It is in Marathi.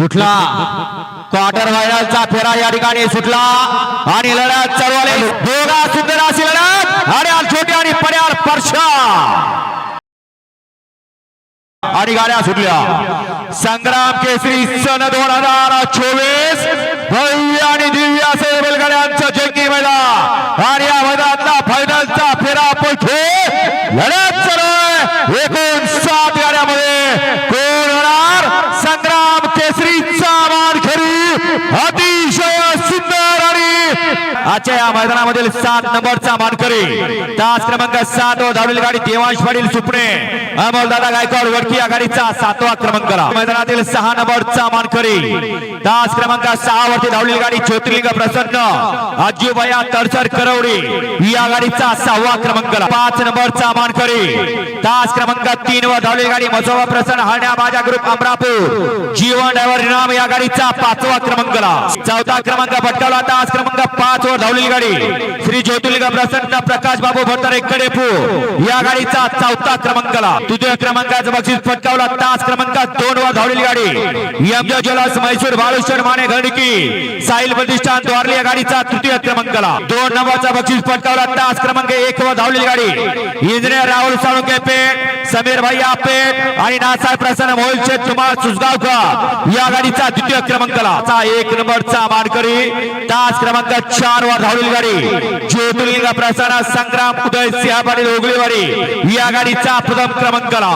सुटला. क्वार्टर फायनलचा फेरा या ठिकाणी सुटला. आणि लढत चालू दोघा सुंदर अशी लढत. हड्याल छोटे आणि पर्याल परशा आणि गाड्या सुटल्या. संग्राम केसरी सन दोन हजार चोवीस. भव्य आणि दिव्य असे बैलगाड्यांचं जंगी मैदान. आणि या मैदानातला फायनलचा फेरा पैठे. लढत आजच्या या मैदानामधील सात नंबरचा मानकरी. तास क्रमांक सात व धावलेली गाडी देवांश पाटील सुपणे. अमोलदादा गायकवाड वडकी आघाडीचा सातवा क्रमांकाला मैदानातील सहा नंबरचा मानकरी तास क्रमांक सहा वरती धावलेली गाडी ज्योतिर्लिंग प्रसन्न. अज्जूभया तडसर करवडी. ही आघाडीचा सहावा क्रमांक पाच नंबरचा मानकरी तास क्रमांक तीन वर धावलेली गाडी मसोबा प्रसन्न हरण्या माझ्या ग्रुप अमरापूर. जीवन ड्रायव्हर नाम या गाडीचा पाचवा क्रमांक चौथा क्रमांक पटकावला तास क्रमांक पाच वर धावलेली गाडी. श्री ज्योतिर्लिंग प्रसन्न प्रकाश बाबू भट्टारे कडेपू या गाडीचा चौथा क्रमांकाला तृतीय क्रमांकाचं बक्षीस पटकावला. तास क्रमांकात दोन वर धावलेली गाडी. एमजे मैसूर बालुशर माने घडकी साहिल प्रतिष्ठान द्वारली या गाडीचा तृतीय क्रमांकाला. दोन नंबरचा बक्षीस पटकावला. तास क्रमांक एक वर धावलेली गाडी. इंजिनियर राहुल साळुंके पेठ समीर भैया पेठ आणि नासा प्रसन्न मोहिल तुम्हाला सुसगावकर या गाडीचा द्वितीय क्रमांकाला. एक नंबरचा मानकरी. तास क्रमांक चार वर धावलेली गाडी. ज्योतिर्लिंग प्रसन्न संग्राम उदय सिंह पाटील ओगलेवाडी या गाडीचा प्रथम क्रमांकाला